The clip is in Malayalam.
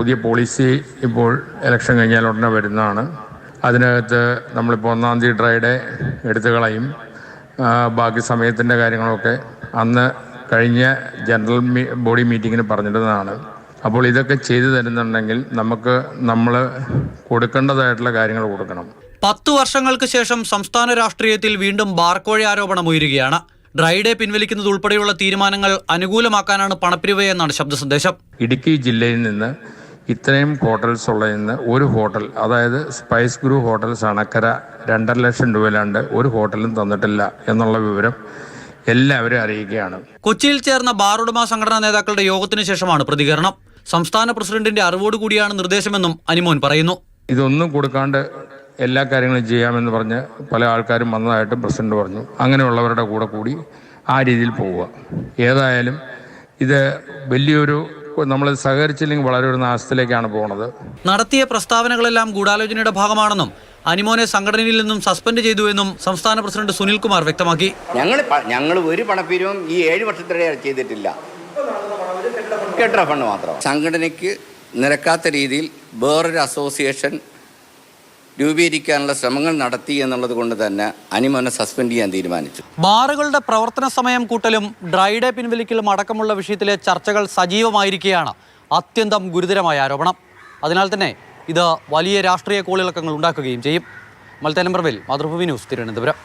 പുതിയ പോളിസി ഇപ്പോൾ ഇലക്ഷൻ കഴിഞ്ഞാൽ ഉടനെ വരുന്നതാണ്. അതിനകത്ത് നമ്മളിപ്പോൾ ഒന്നാം തീയതി ഡ്രൈഡേ എടുത്തു കളയും. ബാക്കി സമയത്തിന്റെ കാര്യങ്ങളൊക്കെ അന്ന് കഴിഞ്ഞ ജനറൽ ബോഡി മീറ്റിങ്ങിന് പറഞ്ഞിരുന്നതാണ്. അപ്പോൾ ഇതൊക്കെ ചെയ്തു തരുന്നുണ്ടെങ്കിൽ നമുക്ക് നമ്മൾ കൊടുക്കേണ്ടതായിട്ടുള്ള കാര്യങ്ങൾ കൊടുക്കണം. പത്തു വർഷങ്ങൾക്ക് ശേഷം സംസ്ഥാന രാഷ്ട്രീയത്തിൽ വീണ്ടും ബാർക്കോഴ ആരോപണം ഉയരുകയാണ്. ഡ്രൈഡേ പിൻവലിക്കുന്നത് ഉൾപ്പെടെയുള്ള തീരുമാനങ്ങൾ അനുകൂലമാക്കാനാണ് പണപ്പിരിവ എന്നാണ് ശബ്ദ സന്ദേശം. ഇടുക്കി ജില്ലയിൽ നിന്ന് ഇത്രയും ഹോട്ടൽസ് ഉള്ളതിൽ ഒരു ഹോട്ടൽ അതായത് സ്പൈസ് ഗ്രൂ ഹോട്ടൽസ് അണക്കര രണ്ടര ലക്ഷം രൂപയിലാണ്ട് ഒരു ഹോട്ടലും തന്നിട്ടില്ല എന്നുള്ള വിവരം എല്ലാവരും അറിയിക്കുകയാണ്. കൊച്ചിയിൽ ചേർന്ന ബാർ ഉടമ സംഘടനാ നേതാക്കളുടെ യോഗത്തിന് ശേഷമാണ് പ്രതികരണം. സംസ്ഥാന പ്രസിഡന്റിന്റെ അറിവോടുകൂടിയാണ് നിർദ്ദേശമെന്നും അനിമോൻ പറയുന്നു. ഇതൊന്നും കൊടുക്കാണ്ട് എല്ലാ കാര്യങ്ങളും ചെയ്യാമെന്ന് പറഞ്ഞ് പല ആൾക്കാരും വന്നതായിട്ട് പ്രസിഡന്റ് പറഞ്ഞു. അങ്ങനെയുള്ളവരുടെ കൂടെ കൂടി ആ രീതിയിൽ പോവുക. ഏതായാലും ഇത് വലിയൊരു നമ്മൾ സഹകരിച്ചില്ലെങ്കിൽ വളരെ ഒരു നാശത്തിലേക്കാണ് പോകുന്നത് നടത്തിയ പ്രസ്താവനകളെല്ലാം ഗൂഢാലോചനയുടെ ഭാഗമാണെന്നും അനിമോനെ സംഘടനയിൽ നിന്നും സസ്പെൻഡ് ചെയ്തു എന്നും സംസ്ഥാന പ്രസിഡന്റ് സുനിൽകുമാർ വ്യക്തമാക്കി. ഞങ്ങൾ ഞങ്ങൾ ഒരു പണപ്പിരിവും ഈ ഏഴ് വർഷത്തിനിടെ ചെയ്തിട്ടില്ല. ഫണ്ട് മാത്രം. സംഘടനയ്ക്ക് നിരക്കാത്ത രീതിയിൽ വേറൊരു അസോസിയേഷൻ രൂപീകരിക്കാനുള്ള ശ്രമങ്ങൾ നടത്തി എന്നുള്ളത് കൊണ്ട് തന്നെ അനിമോനെ സസ്പെൻഡ് ചെയ്യാൻ തീരുമാനിച്ചു. ബാറുകളുടെ പ്രവർത്തന സമയം കൂട്ടലും ഡ്രൈഡേ പിൻവലിക്കലും അടക്കമുള്ള വിഷയത്തിലെ ചർച്ചകൾ സജീവമായിരിക്കുകയാണ് അത്യന്തം ഗുരുതരമായ ആരോപണം. അതിനാൽ തന്നെ ഇത് വലിയ രാഷ്ട്രീയ കോളിളക്കങ്ങൾ ഉണ്ടാക്കുകയും ചെയ്യും. മൽത്തനംബർവിൽ മാതൃഭൂമി ന്യൂസ് തിരുവനന്തപുരം.